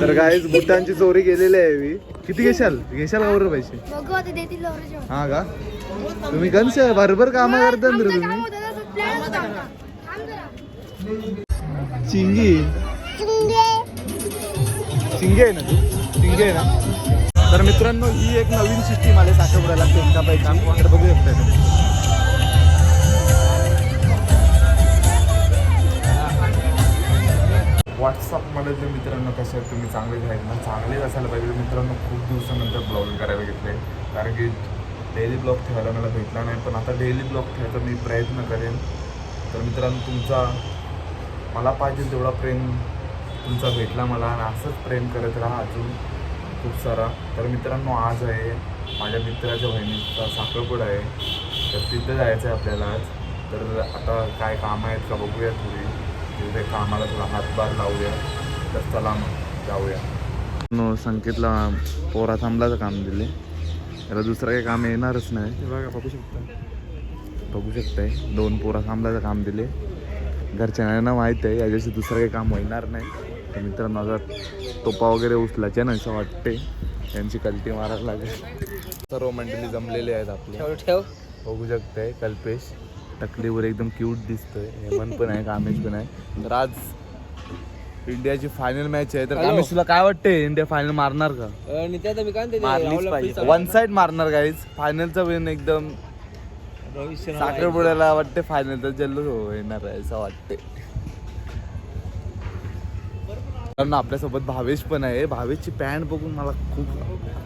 तर गाईज बुटांची चोरी केलेली आहे मी किती घेशाल? घेशाल का बरोबर पैसे. हा का? तुम्ही कंस भरभर काम करता ना तुम्ही. चिंगी. चिंगे. आहे ना तू? चिंगे आहे ना? तर मित्रांनो ही एक नवीन सिस्टीम आली साखरपुड्याला. पैका तर बघू शकता मला जे मित्रांनो कसे आहेत? तुम्ही चांगलेच आहेत ना? चांगलेच असायला पाहिजे. मित्रांनो खूप दिवसानंतर ब्लॉगिंग करायला घेतले. कारण की डेली ब्लॉग ठेवायला मला भेटला नाही. पण आता डेली ब्लॉग ठेवायचा मी प्रयत्न करेन. तर मित्रांनो तुमचा मला पाहिजे तेवढा प्रेम तुमचा भेटला मला. आणि असंच प्रेम करत राहा अजून खूप सारा. तर मित्रांनो आज आहे माझ्या मित्राच्या बहिणीचा साखरपुडा आहे. तर तिथं जायचं आहे आपल्याला आज. तर आता काय कामं आहेत का बघूया थोडी. तिथे कामाला थोडा हातभार लावूया. तर चला मग जाऊया. नो संकेतला पोरा थांबलाचं काम दिले. त्याला दुसरं काही काम येणारच नाही. हे बघा बघू शकता बघू शकताय. दोन पोरा थांबलाचं काम दिले. घरच्यांना माहीत आहे याच्याशी दुसरं काही काम होणार नाही. तर मित्रांनो आता टोपा वगैरे उचलायचे ना असं वाटते त्यांची कल्टी मारायला लागेल. सर्व मंडळी जमलेले आहेत आपले. ठेव बघू शकताय कल्पेश. टकलीवर एकदम क्यूट दिसतोय. हेमंत पण आहे कामेश पण आहे. तर आज इंडियाची फायनल मॅच आहे. तर. कामेश तुला काय वाटते इंडिया फायनल मारणार का? तर मारलीच पाहिजे. वन साइड मारणार गाईज फायनलचा विन एकदम साखरपुड्याला वाटते फायनलचा जल्लोष हो- येणार आहे असं वाटते कारण आपल्यासोबत भावेश पण आहे. भावेशची पॅन्ट बघून मला खूप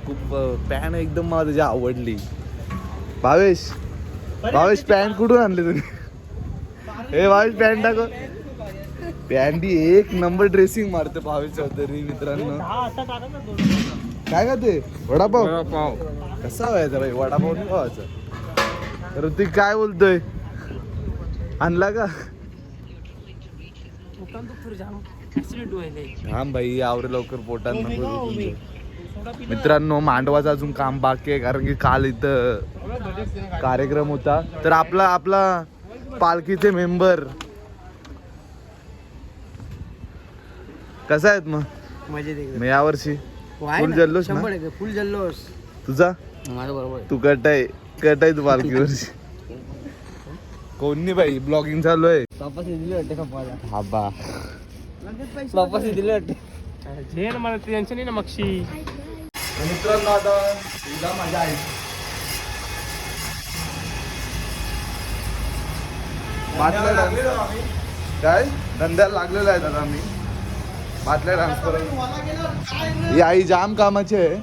खूप पॅन्ट एकदम मला त्याची आवडली. भावेश भावेश पॅन्ट कुठून आणली तुम्ही हे भावेश पॅन्ट टाको पॅन्ट एक नंबर ड्रेसिंग मारते भावेश चौधरी मित्रांनो. काय का ते वडापाव. कसा व्हायचा भाई वडापाव नाही खावायचा. ऋतिक काय बोलतोय? आणला का? थांब भाई आवरे लवकर पोटात. मित्रांनो मांडवाचं अजून काम बाकी आहे कारण की काल इथं कार्यक्रम होता. तर आपला आपला पालखीचे मेंबर कसा आहेत मग? मजेत एकदम. मग यावर्षी? फुल ना? जल्लोष ना? शंभर टक्के फुल जल्लोष. तुझा? माझं बरोबर आहे. तू कट आहे कट आहे तू पालखीवरची कोण नाही बाई ब्लॉगिंग चालू आहे? वापस दिले वाटते का मला? हा बा. वापस दिले वाटते. मला टेन्शन नाही ना मक्षी. मित्रांनो आता डान्स काय? धंद्याला लागलेला आहे दादा मी बाटल्या डान्स करून. ही आई जाम कामाची आहे.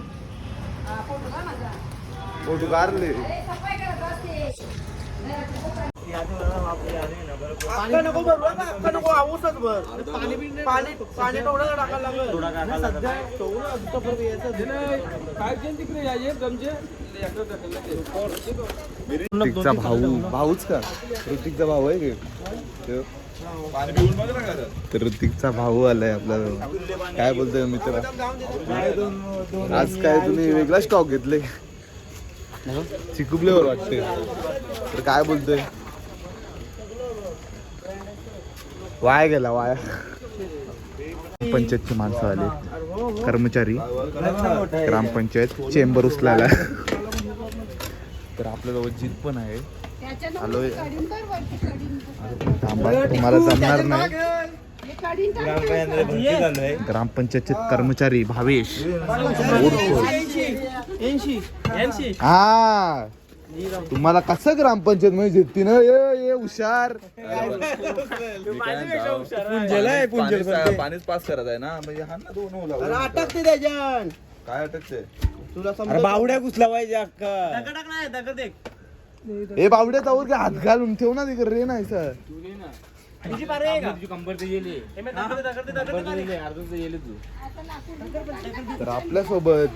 सध्या ऋतिकचा भाऊ भाऊच का? ऋतिकचा भाऊ आहे? तर ऋतिकचा भाऊ आलाय आपला. काय बोलतोय मित्र? आज काय तुम्ही वेगळा स्टॉक घेतले? चिकुबलेवर वाटते तर काय बोलतोय? वाया गेला वाया. पंचायतची माणसं आले. कर्मचारी. ग्रामपंचायत चेंबर उचलायला. तर आपल्याजवळ जीत पण आहे. थांबा तुम्हाला जमणार नाही. ग्रामपंचायतचे कर्मचारी भावेश. हा. तुम्हाला कसं ग्रामपंचायत मध्ये जितती ना ये ये हुशार पाणीच पास करत आहे ना. म्हणजे हा ना दोन. अटकते त्याच्यान काय अटकते? तुला बावड्या घुसला पाहिजे अक्का. दगड ए बावड्या तावर की हात घालून ठेव ना तिकडे रे नाही सर. तर आपल्यासोबत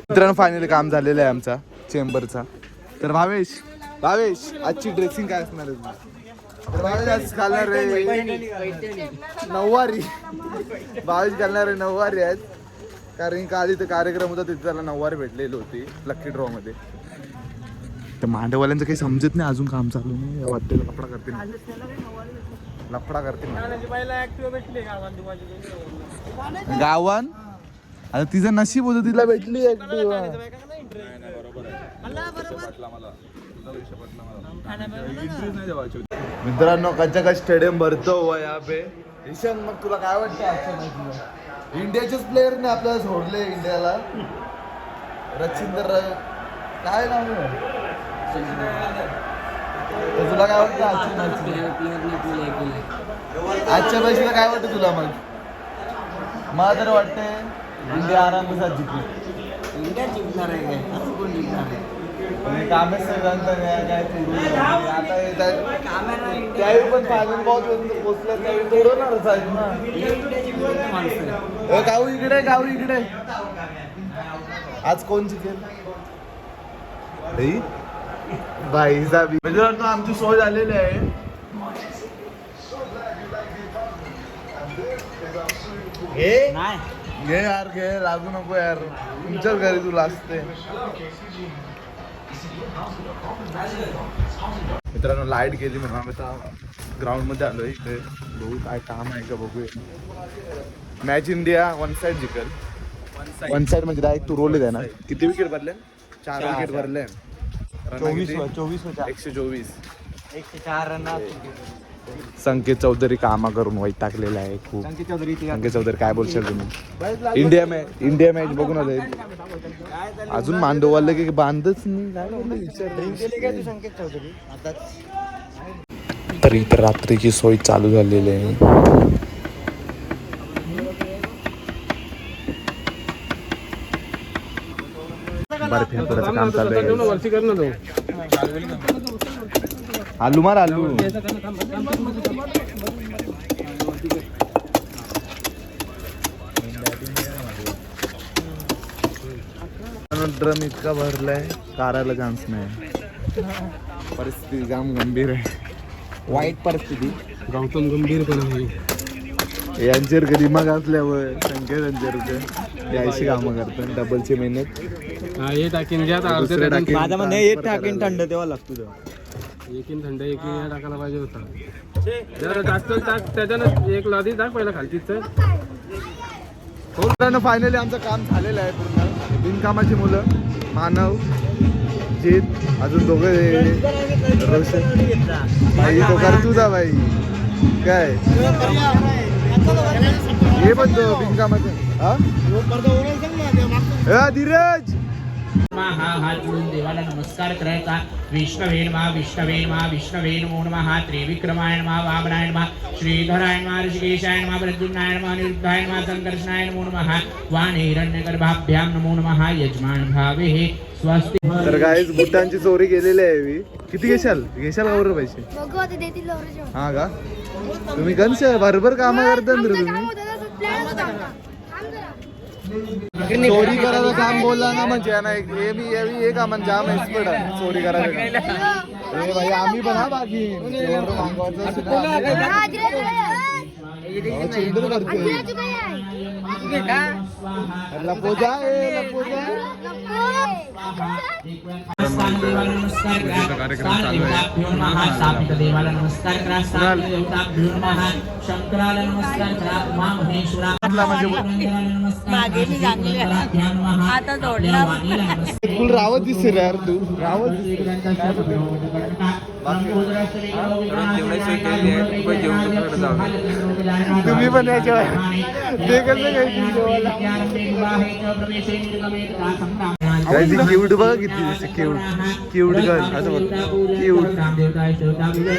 मित्रांनो फायनली काम झालेलं आहे आमचा चेंबरचा तर भावेश भावेश आजची ड्रेसिंग काय असणार आहे भावेश आज घालणार रे नऊवारी. भावेश घालणार आहे नऊवारी आज. कारण काल इथं कार्यक्रम होता तिथे त्याला नऊवारी भेटलेली होती लक्की ड्रॉ मध्ये. त्या मांडवाल्यांचं काही समजत नाही अजून काम चालू नाही वाटते लफडा करते लफडा करते गावान? आता तिचं नशीब होतं तिला. भेटली. मित्रांनो कच्चा का स्टेडियम भरतो यहाँ पे ईशान मग तुला काय वाटतं इंडियाचेच प्लेअरने आपल्याला सोडले इंडियाला. रचिंदर काय नाव आहे? तर तुला काय वाटतं आजच्या मॅचला काय वाटतं तुला मग? मला तर वाटतंय इंडिया आरामात जिंकली इंडिया जिंकणार आहे काय असं कोण जिंकणार आहे? कामच सगळ्यांचं काय काय सोडून आता येतात त्यावेळी पण फायनल बॉल पोचल्या त्यावेळी. तोडवणारच आहेत ना. अ, गाऊ इकडे गाऊ इकडे. आज कोण जिंकेल? बाई? जाबी मित्रांनो आमची सोय झालेली आहे. घे. नाही. घे यार घे. लागू नको यार. तुमच्याच घरी तुला असते. मित्रांनो लाइट गेली म्हणून आम्ही आता ग्राउंडमध्ये आलो इथे बघू काय काम आहे का बघूया. मॅच इंडिया वन साइड जिकल. वन साइड म्हणजे डायरेक्ट तू रोल आहे ना किती विकेट भरले? चार विकेट भरले. चोवीस चोवीस एकशे चोवीस. एकशे चार रन संकेत चौधरी कामा करून वाईट टाकलेला आहे खूप. संकेत चौधरी संकेत चौधरी काय बोलशाल तुम्ही? इंडिया मॅच इंडिया मॅच बघून आले अजून मांडवाले की बांधच नाही काय बोलले विचार तू संकेत चौधरी. आता तर इथे रात्रीची सोय चालू झालेली आहे. बर्फी पुराचं काम चालू आहे. आलू मार आलू. ड्रम इतका भरलाय कारायला चान्स नाही. परिस्थिती जाम गंभीर आहे. वाईट परिस्थिती. गौतम गंभीर पण आहे. यांचेर कधी मग असल्यावर संख्या त्यांच्यावर यायची कामं करतात. डबलची मेहनत हा हे टाकीन घ्या दुसरे अर्ध्या टाकीन. म्हणणं थंड तेव्हा लागतो तो टाकीन एकीन थंड एकीन या टाकायला पाहिजे होता. जरा जास्त टाक त्याच्यानं एक लादी टाक पहिला खालतीच मित्रांनो फायनली आमचं काम झालेलं आहे पूर्ण. बिनकामाची मुलं मानव जीत अजून दोघं रोशन. बाई तो कर तुझा बाई. काय? हे पण तो बिनकामाचं. हा? ए, धीरज! हा हात जोडून देवाला नमस्कार करायचा. विष्णवे मा विष्णवे मा विष्णवे नमो नमः. त्रिविक्रमाय मा वामनाय मा श्रीधराय मा ऋषिकेशाय मा प्रद्युम्नाय मा निरुद्धाय मा संकर्षणाय नमो नमः. वाणीरण्यगर्भाभ्यां नमो नमः यजमान भावे स्वस्ति। तर गाईज बुटांची चोरी केलेली आहे मी किती घेशाल? घेशाल का बरोबर पैसे. हा का? तुम्ही कंस भरभर कामं करता तुम्ही? चोरी करायचं काम बोलला ना म्हणजे ना एक- हे मी हे मी हे कामान जाम एक्सपर्ट आहे. चोरी करायचं काम. भाई आम्ही पण हा बाकी. चोर मागवायचं सुद्धा करतोय. धीरज, तू काय आहे? लपो जा ए, लपो जा तुम्ही पण याच्यावर ते कसं ती क्यूट बघ किती दिसते. क्यूट क्यूट गर्ल असं बघ. क्यूट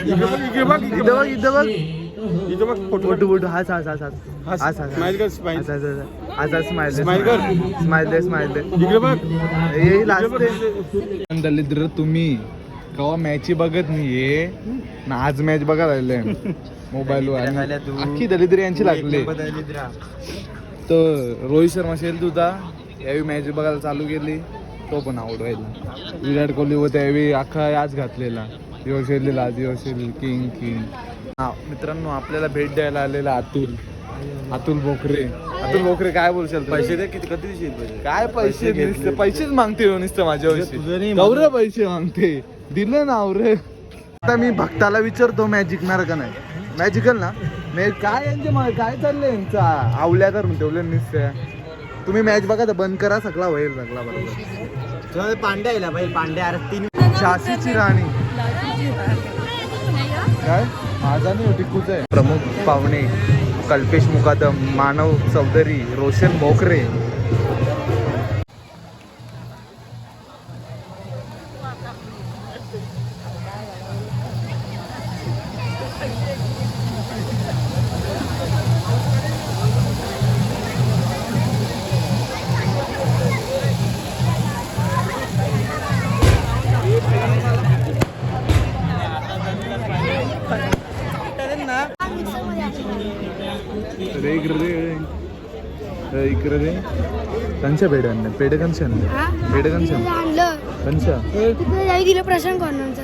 इथं बघ इथं बघ इथं बघ. फोटो फोटो हाच हाच हाच हाच हाच हाच स्माइल कर स्माइल हाच हाच हाच हाच स्माइल स्माइल कर. स्माइल दे स्माइल दे. इकडे बघ. असते दलिद्र तुम्ही. कवा मॅच बघत नाहीये. ना आज मॅच बघा राहिले मोबाईल वर. अख्खी दलिद्र यांची लागले. तर रोहित शर्मा शेल तुझा. यावेळी मॅच बघायला चालू केली. तो पण आवडवायला विराट कोहली व त्यावेळी अख्खा याच घातलेला. यो शेलीला यो किंग किंग. हा मित्रांनो आपल्याला भेट द्यायला आलेला अतुल. अतुल बोकरे. अतुल बोकरे काय बोलशाल पैसे दे किती कधी काय पैसे पैसेच मागते हो नुसतं माझ्याविषयी. गौरव पैसे मागते. दिलं ना रे आता मी भक्ताला विचारतो मॅच जिंकणार का नाही. मॅच जिंकल ना? मी काय यांचे मा- काय चाललंय यांचा? आवल्या तर ठेवलं निश्चय तुम्ही मॅच बघा तर बंद करा सगळा होईल सगळा बरोबर. पांड्या येला पाहिजे पांड्या अरे तीन झाशीची राणी. काय? माझा नाही टिकूच आहे. प्रमुख पाहुणे कल्पेश मुकादम मानव चौधरी रोशन भोकरे रे इकडे रे. इकडे रे. कंच्या पेढे आणले. पेढे कंचे आणले. पेढे दिलं प्रशांत कॉर्नरचं.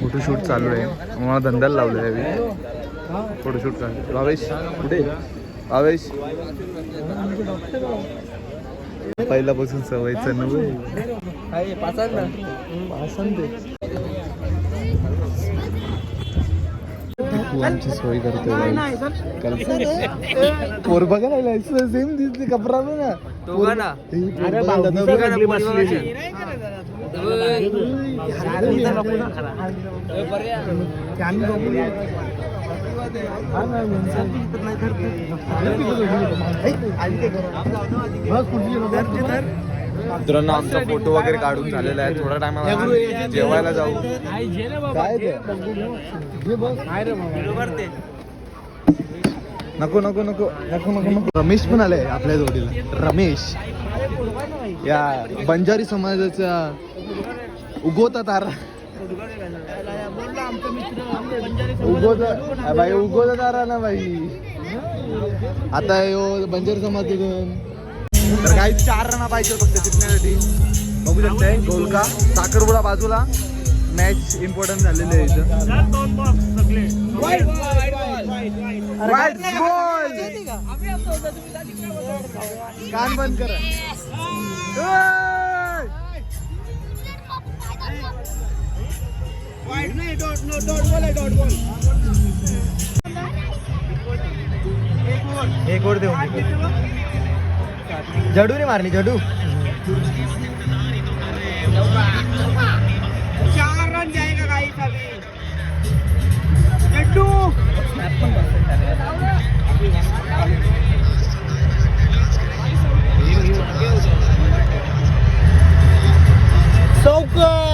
फोटोशूट चालू आहे. मला धंद्याला लावलं आहे फोटोशूट का भावेश कुठे? भावेश पहिल्यापासून सवयचं नव्हे तू. आमची सोय करतोय पोर बघायला सेम दिसते कपडा ना अरे मित्रांनो आमचा फोटो वगैरे काढून झालेला आहे. थोडा टायमाला जेवायला जाऊ. नको नको नको नको नको नको. रमेश पण आलाय आपल्या जोडीला. रमेश. या बंजारी समाजाचा उगवता तारा. उगवता बाई उगवता तारा ना बाई. आता यो बंजारी समाज तिथून तर काही चार रना पाहिजे फक्त जिंकण्यासाठी. बघू शकताय गोलका साखरपुडा बाजूला. मॅच इम्पॉर्टंट झालेली आहे इथं. कान बंद करा. एक ओर देऊ जडू रे मारली जडू चार रन जाएगा गाइस अभी जड्डू फायनली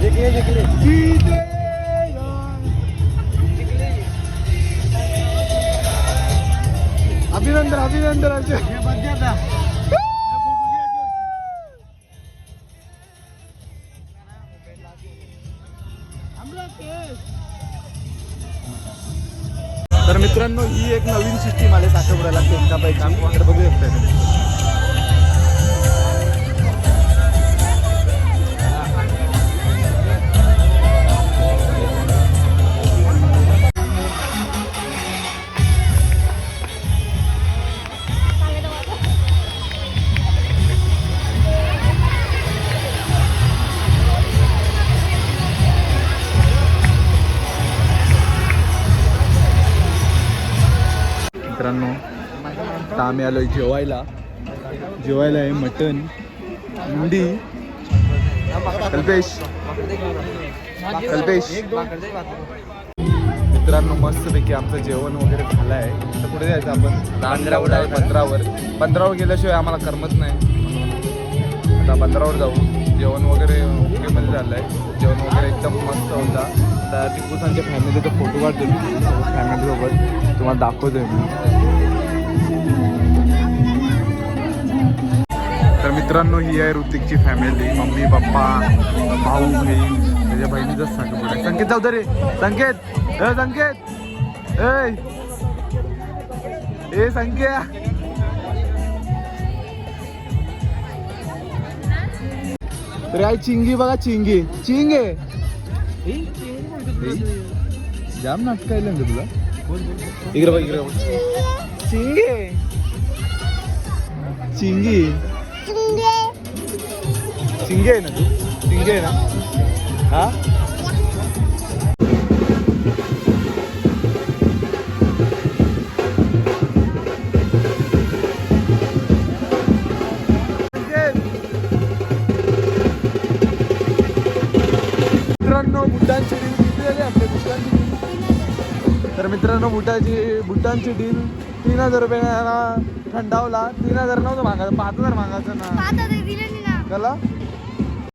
जिंकले जिंकले अभिनंदन अभिनंदन तर मित्रांनो ही एक नवीन सिस्टीम आली साखरपुड्याला. त्यांचा पैसा तर बघू शकता आम्ही आलोय जेवायला. जेवायला आहे मटन अंडी कल्पेश. कल्पेश. मित्रांनो मस्तपैकी आमचं जेवण वगैरे झालं आहे तर कुठे जायचं आपण? पंधरावर आहे पंधरावर पंधरावर गेल्याशिवाय आम्हाला करमत नाही. आता पंधरावर जाऊ. जेवण वगैरे ओके मध्ये झालं आहे जेवण वगैरे एकदम मस्त होता. आता टिपूसांच्या फॅमिलीचा फोटो काढतो फॅमिलीसोबत तुम्हाला दाखवतोय मी. तर मित्रांनो ही आहे ऋतिकची फॅमिली मम्मी पप्पा भाऊ बहीण त्याच्या बहिणीचाच आहे संकेत चौधरी संकेत! ए संकेत! ए! ए संकेत! तर काय चिंगी बघा चिंगी. चिंग! जाम नाटक आहे तुला. इकडे बघ इकडे चिंगी! आहे. चिंगी चिंगे आहे ना तू चिंगे आहे ना हा मित्रांनो बुटांची डील किती झाली? आपल्या बुटांची डील तर मित्रांनो बुटाची बुटांची डील तीन हजार रुपयाला थंडावला तीन हजार नव्हतं मागायचं पाच हजार मागायचं ना. दिले त्याला?